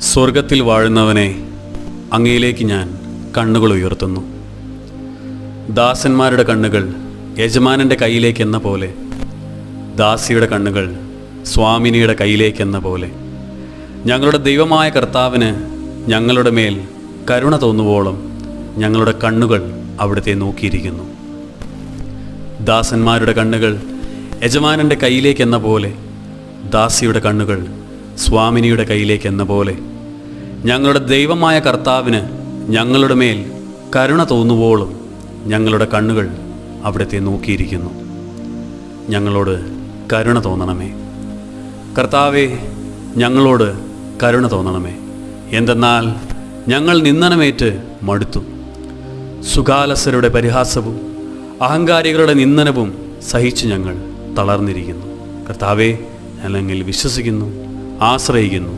സ്വർഗത്തിൽ വാഴുന്നവനെ അങ്ങയിലേക്ക് ഞാൻ കണ്ണുകൾ ഉയർത്തുന്നു. ദാസന്മാരുടെ കണ്ണുകൾ യജമാനന്റെ കയ്യിലേക്കെന്ന പോലെ ദാസിയുടെ കണ്ണുകൾ സ്വാമിനിയുടെ കയ്യിലേക്കെന്ന പോലെ. ഞങ്ങളുടെ ദൈവമായ കർത്താവിന് ഞങ്ങളുടെ മേൽ കരുണ തോന്നുവോളം ഞങ്ങളുടെ കണ്ണുകൾ അവിടുത്തെ നോക്കിയിരിക്കുന്നു. ദാസന്മാരുടെ കണ്ണുകൾ യജമാനന്റെ കയ്യിലേക്കെന്ന പോലെ ദാസിയുടെ കണ്ണുകൾ സ്വാമിനിയുടെ കയ്യിലേക്ക് എന്ന പോലെ ഞങ്ങളുടെ ദൈവമായ കർത്താവിന് ഞങ്ങളുടെ മേൽ കരുണ തോന്നുവോളും ഞങ്ങളുടെ കണ്ണുകൾ അവിടുത്തെ നോക്കിയിരിക്കുന്നു. ഞങ്ങളോട് കരുണ തോന്നണമേ. കർത്താവെ ഞങ്ങളോട് കരുണ തോന്നണമേ. എന്തെന്നാൽ ഞങ്ങൾ നിന്ദനമേറ്റ് മടുത്തു. സുഖാലസരുടെ പരിഹാസവും അഹങ്കാരികളുടെ നിന്ദനവും സഹിച്ച് ഞങ്ങൾ തളർന്നിരിക്കുന്നു. കർത്താവെ ഞങ്ങൾ വിശ്വസിക്കുന്നു. ആശ്രയിക്കുന്നു.